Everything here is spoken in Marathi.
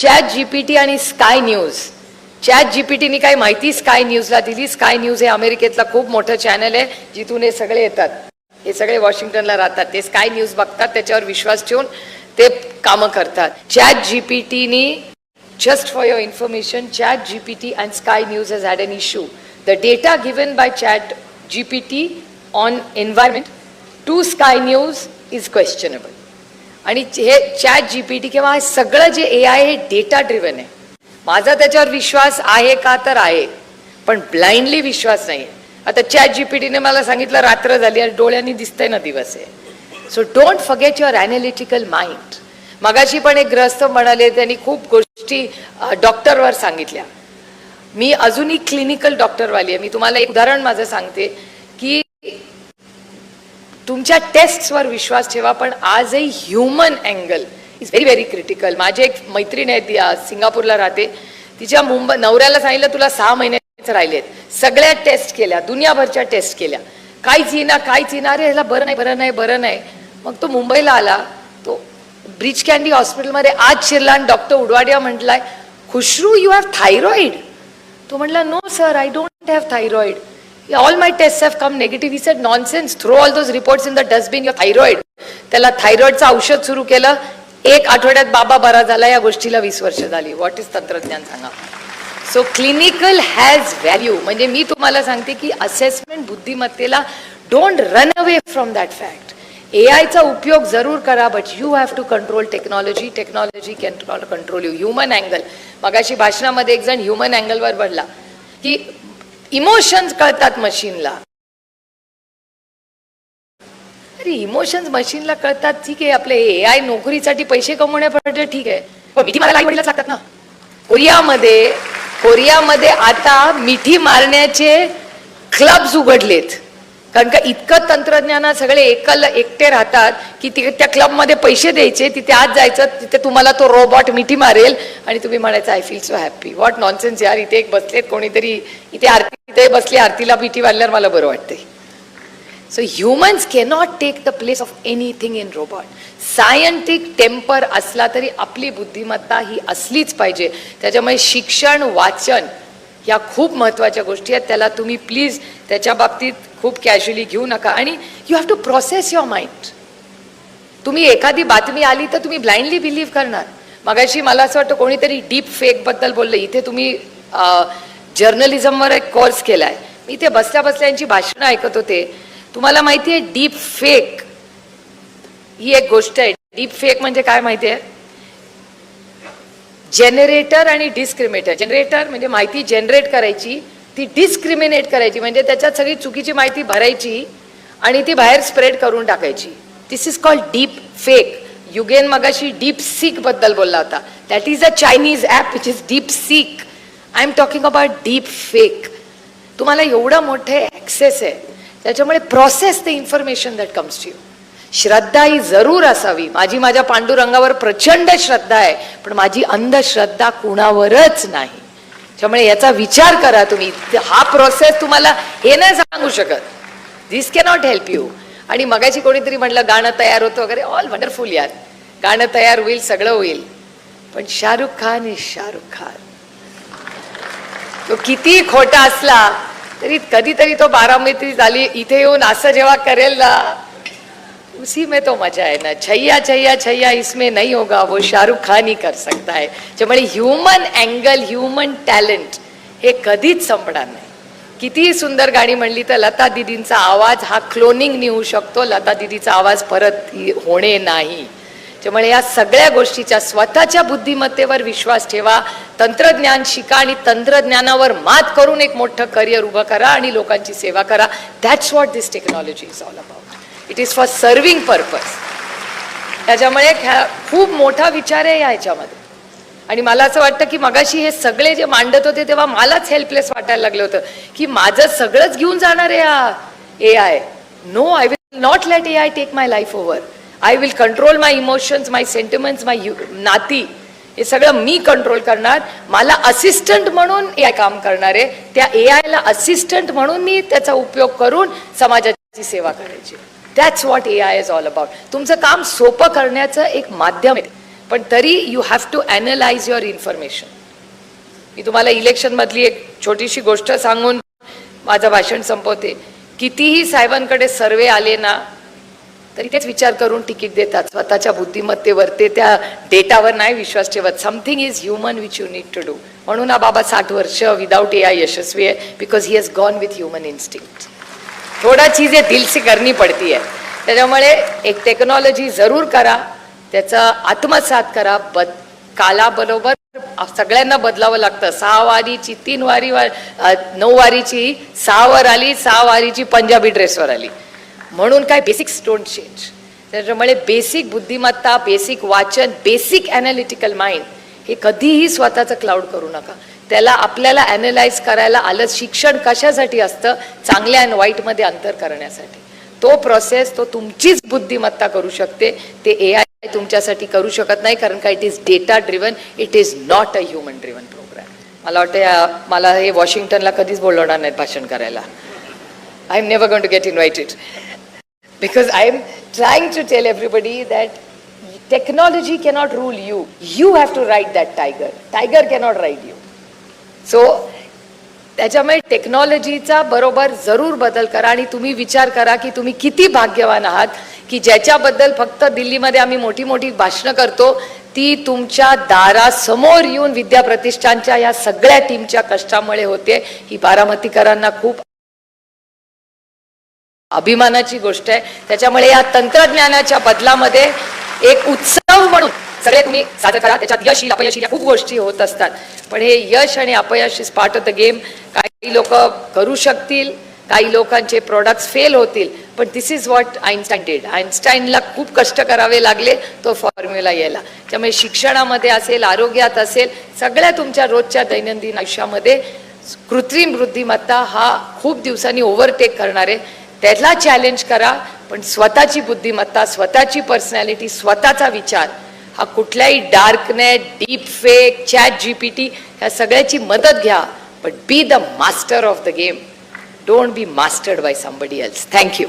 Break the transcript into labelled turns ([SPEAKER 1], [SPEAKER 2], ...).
[SPEAKER 1] चॅट जीपीटी आणि स्काय न्यूज. चॅट जीपीटीनी काही माहिती स्काय न्यूजला दिली. स्काय न्यूज हे अमेरिकेतला खूप मोठं चॅनल आहे जिथून हे सगळे येतात. हे सगळे वॉशिंग्टनला राहतात. ते स्काय न्यूज बघतात त्याच्यावर विश्वास ठेवून ते कामं करतात. चॅट जीपीटीनी Just for your information, Chat GPT and Sky News has had an issue. The data given by Chat GPT on environment to Sky News is questionable. आणि हे चॅट जी पी टी किंवा हे सगळं जे ए आय हे डेटा ड्रिव्हन आहे. माझा त्याच्यावर विश्वास आहे का तर आहे पण ब्लाइंडली विश्वास नाही. आता चॅट जी पी टीने मला सांगितलं रात्र झाली आणि डोळ्यांनी दिसतंय ना दिवस आहे so don't forget your analytical mind मगाशी पण एक ग्रस्त म्हणाले त्यांनी खूप गोष्टी डॉक्टरवर सांगितल्या. मी अजूनही क्लिनिकल डॉक्टरवाली आहे. मी तुम्हाला एक उदाहरण माझं सांगते. तुमच्या टेस्टवर विश्वास ठेवा पण आज a human angle is very very critical माझी एक मैत्रीण आहे ती आज सिंगापूरला राहते. तिच्या मुंबई नवऱ्याला सांगितलं तुला सहा महिन्याच राहिलेत. सगळ्या टेस्ट केल्या दुनियाभरच्या टेस्ट केल्या. काहीच येणार काहीच येणार अरे ह्याला बरं नाही बरं नाही बरं नाही. मग तो मुंबईला आला. तो ब्रिज कॅन्डी हॉस्पिटलमध्ये आज शिरला आणि डॉक्टर उडवाडिया म्हटलाय खुशरू यू हॅव थायरॉईड तो म्हटला no sir I don't have thyroid all my test have come negative he said nonsense throw all those reports in the dustbin your thyroid त्याला थायरॉइडचं औषध सुरू केलं. एक आठवड्यात बाबा बरा झाला. या गोष्टीला वीस वर्ष झाली. व्हॉट इज तंत्रज्ञान सांगा. सो क्लिनिकल हॅज व्हॅल्यू म्हणजे मी तुम्हाला सांगते की assessment बुद्धिमत्तेला don't run away from that fact A आयचा उपयोग जरूर करा but you have to control technology technology can control you human angle मगाशी भाषणामध्ये एक जण ह्युमन अँगलवर बोलला की इमोशन्स कळतात मशीनला अरे इमोशन्स मशीनला कळतात ठीक आहे आपले ए आय नोकरीसाठी पैसे कमवण्यासाठी ठीक आहे. पण मिठी मारायला आई लागतात ना. कोरियामध्ये कोरियामध्ये आता मिठी मारण्याचे क्लब्स उघडलेत. कारण का इतकं तंत्रज्ञानात सगळे एकल एकटे राहतात की तिथे त्या क्लबमध्ये पैसे द्यायचे तिथे आज जायचं तिथे तुम्हाला तो रोबॉट मिठी मारेल आणि तुम्ही म्हणायचं I feel so happy what nonsense यार इथे एक बसलेत कोणीतरी इथे आरती इथे बसली आरतीला मिठी मारल्यावर मला बरं वाटतंय. So humans cannot take the place of anything in robot scientific temper असला तरी आपली बुद्धिमत्ता ही असलीच पाहिजे. त्याच्यामुळे शिक्षण वाचन या खूप महत्त्वाच्या गोष्टी आहेत. त्याला तुम्ही प्लीज त्याच्या बाबतीत खूप कॅज्युअली घेऊ नका. आणि you have to process your mind तुम्ही एखादी बातमी आली तर तुम्ही ब्लाइंडली बिलीव्ह करणार. मगाशी मला असं वाटतं कोणीतरी डीप फेकबद्दल बोललं. इथे तुम्ही जर्नलिझमवर एक कोर्स आहे मी इथे बसल्या बसल्या यांची भाषणं ऐकत होते. तुम्हाला माहिती आहे डीप फेक ही एक गोष्ट आहे. डीप फेक म्हणजे काय माहिती आहे जनरेटर आणि डिस्क्रिमिनेटर जनरेटर म्हणजे माहिती जनरेट करायची ती डिस्क्रिमिनेट करायची. म्हणजे त्याच्यात सगळी चुकीची माहिती भरायची आणि ती बाहेर स्प्रेड करून टाकायची. This is called deep fake Eugen मगाशी डीप सीकबद्दल बोलला होता. That is a Chinese app which is deep seek I am talking about deep fake तुम्हाला एवढं मोठे ॲक्सेस आहे. त्याच्यामुळे process the information that comes to you श्रद्धा ही जरूर असावी. माझी माझ्या पांडुरंगावर प्रचंड श्रद्धा आहे पण माझी अंधश्रद्धा कुणावरच नाही. त्यामुळे याचा विचार करा तुम्ही. हा प्रोसेस तुम्हाला हे नाही सांगू शकत. दिस कॅनॉट हेल्प यू आणि मगाशी कोणीतरी म्हटलं गाणं तयार होतं वगैरे. ऑल वंडरफुल यार. गाणं तयार होईल सगळं होईल. पण शाहरुख खान इज शाहरुख खान. तो किती खोटा असला तरी कधीतरी तो बारामती झाली इथे येऊन असं जेव्हा करेल ना उसी में तो मजा है ना। छैया छैया छैया इसमें नहीं होगा। वो शाहरुख खान ही कर सकता है। त्यामुळे ह्युमन अँगल ह्युमन टॅलेंट हे कधीच संपणार नाही। कितीही सुंदर गाणी म्हणली तर लता दिदींचा आवाज हा क्लोनिंग होऊ शकतो. लता दिदीचा आवाज परत होणे नाही. त्यामुळे या सगळ्या गोष्टीच्या स्वतःच्या बुद्धिमत्तेवर विश्वास ठेवा. तंत्रज्ञान शिका आणि तंत्रज्ञानावर मात करून एक मोठं करिअर उभं करा आणि लोकांची सेवा करा. That's what this technology is all about it is for serving purpose त्याच्यामुळे खूप मोठा विचार आहे या ह्याच्यामध्ये आणि मला असं वाटतं की मगाशी हे सगळे जे मांडत होते तेव्हा मलाच हेल्पलेस वाटायला लागलं होतं की माझं सगळंच घेऊन जाणार आहे हा A I no I will not let A I take my life over I will control my emotions my sentiments my नाती. हे सगळं मी कंट्रोल करणार. मला असिस्टंट म्हणून या काम करणार आहे. त्या ए आयला असिस्टंट म्हणून मी त्याचा उपयोग करून समाजाची सेवा करायची. That's what A I is all about तुमचं काम सोपं करण्याचं एक माध्यम आहे. पण तरी you have to analyse your information मी तुम्हाला इलेक्शनमधली एक छोटीशी गोष्ट सांगून माझं भाषण संपवते. कितीही साहेबांकडे सर्वे आले ना तरी तेच विचार करून तिकीट देतात. स्वतःच्या बुद्धिमत्तेवर ते त्या डेटावर नाही विश्वास ठेवत. Something is human which you need to do म्हणून हा बाबा साठ वर्ष विदाउट ए आय यशस्वी आहे because he has gone with human instinct थोडा चीज आहे दिल से करनी पडती आहे त्याच्यामुळे एक टेक्नॉलॉजी जरूर करा त्याचा आत्मसात करा बद कालाबरोबर सगळ्यांना बदलावं लागतं. सहा वारीची तीन वारी वा नऊ वारीची सहा वर आली सहा वारीची पंजाबी ड्रेसवर आली. म्हणून काय बेसिक्स डोंट चेंज त्याच्यामुळे बेसिक बुद्धिमत्ता बेसिक वाचन बेसिक अनालिटिकल माइंड हे कधीही स्वतःचं क्लाउड करू नका. त्याला आपल्याला ॲनलाईज करायला आलं शिक्षण कशासाठी असतं? चांगल्या आणि वाईटमध्ये अंतर करण्यासाठी. तो प्रोसेस तो तुमचीच बुद्धिमत्ता करू शकते. ते ए आय तुमच्यासाठी करू शकत नाही कारण का it is data driven it is not a human driven program मला वाटतं मला हे वॉशिंग्टनला कधीच बोलवणार नाहीत भाषण करायला. I am never gonna get invited because I am trying to tell everybody that technology cannot rule you you have to ride that tiger tiger cannot ride you so त्याच्यामुळे टेक्नॉलॉजीचा बरोबर जरूर बदल करा आणि तुम्ही विचार करा की तुम्ही किती भाग्यवान आहात की ज्याच्याबद्दल फक्त दिल्लीमध्ये आम्ही मोठी मोठी भाषणं करतो ती तुमच्या दारासमोर येऊन विद्या प्रतिष्ठानच्या या सगळ्या टीमच्या कष्टामुळे होते. ही बारामतीकरांना खूप अभिमानाची गोष्ट आहे. त्याच्यामुळे या तंत्रज्ञानाच्या बदलामध्ये एक उत्सव म्हणून सगळे तुम्ही साजरं करा. त्याच्यात यश येईल अपयश येईल या खूप गोष्टी होत असतात. पण हे यश आणि अपयश is part of the game काही लोक करू शकतील काही लोकांचे प्रॉडक्ट्स फेल होतील पण this is what Einstein dead आईन्स्टाईनला खूप कष्ट करावे लागले तो फॉर्म्युला यायला. त्यामुळे शिक्षणामध्ये असेल आरोग्यात असेल सगळ्या तुमच्या रोजच्या दैनंदिन आयुष्यामध्ये कृत्रिम बुद्धिमत्ता हा खूप दिवसांनी ओव्हरटेक करणार. आहे त्याला चॅलेंज करा पण स्वतःची बुद्धिमत्ता स्वतःची पर्सनॅलिटी स्वतःचा विचार हा कुठल्याही darknet deep fake chat G P T ह्या सगळ्याची मदत घ्या. But be the master of the game don't be mastered by somebody else thank you